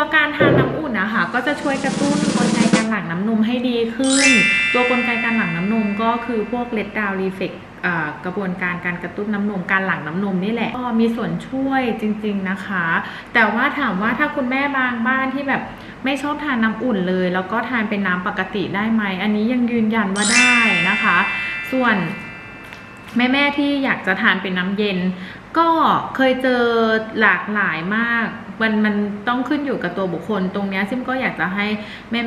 ตัวการทานน้ำอุ่นนะคะก็จะช่วยกระตุ้นกลไกการหลั่งน้ำนมให้ดีขึ้น ตัวกลไกการหลั่งน้ำนมก็คือพวกเลดดาวรีเฟกกระบวนการการกระตุ้นน้ำนมการหลั่งน้ำนมนี่แหละก็มีส่วนช่วยจริง ๆนะคะ แต่ว่าถามว่าถ้าคุณแม่บางบ้านที่แบบไม่ชอบทานน้ำอุ่นเลย แล้วก็ทานเป็นน้ำปกติได้ไหมอันนี้ยังยืนยันว่าได้นะคะ ส่วน แม่ๆที่อยากจะทานเป็นน้ำเย็น ก็เคยเจอหลากหลายมาก มันมันต้องขึ้นอยู่กับตัวบุคคล ตรงนี้ซิมก็อยากจะให้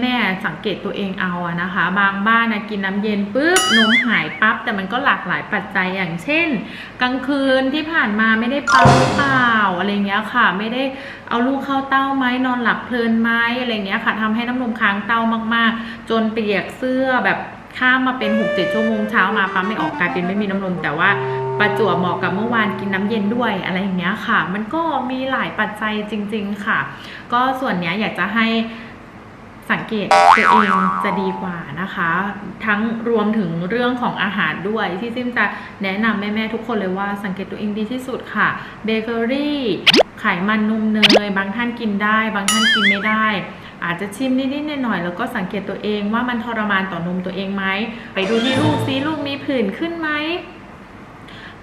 แม่ๆสังเกตตัวเองเอาอะนะคะ บางบ้านนะกินน้ำเย็นปุ๊บนมหายปั๊บแต่มันก็หลากหลายปัจจัยอย่างเช่น กลางคืนที่ผ่านมาไม่ได้ปั๊มหรือเปล่าอะไรเงี้ยค่ะ ไม่ได้เอาลูกเข้าเต้าไหมนอนหลับเพลินไหมอะไรเงี้ยค่ะทำให้น้ำนมค้างเต้ามากๆ จนเปียกเสื้อแบบ ข้ามมาเป็น 6-7 ชั่วโมงเช้ามาปั๊มไม่ออกกลายเป็นไม่มีน้ำนม แต่ว่าประจวบเหมาะกับเมื่อวานกินน้ำเย็นด้วยอะไรอย่างเงี้ยค่ะ มันก็มีหลายปัจจัยจริง ๆค่ะ ก็ส่วนเนี้ยอยากจะให้สังเกตตัวเองจะดีกว่านะคะ ทั้งรวมถึงเรื่องของอาหารด้วย ที่ซิมจะแนะนำแม่ ๆ ทุกคนเลยว่าสังเกตตัวเองดีที่สุดค่ะเบเกอรี่ไขมันนมเนย บางท่านกินได้ บางท่านกินไม่ได้ อาจจะชิมนิดๆหน่อยๆแล้วก็สังเกตตัวเองว่ามันทรมานต่อนมตัวเองไหมไปดูที่ลูกซิลูกมีผื่นขึ้นไหม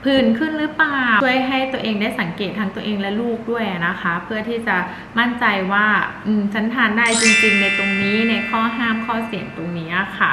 ผื่นขึ้นหรือเปล่าช่วยให้ตัวเองได้สังเกตทั้งตัวเองและลูกด้วยนะคะ เพื่อที่จะมั่นใจว่าฉันทานได้จริงๆ ในตรงนี้ในข้อห้ามข้อเสี่ยงตรงนี้ค่ะ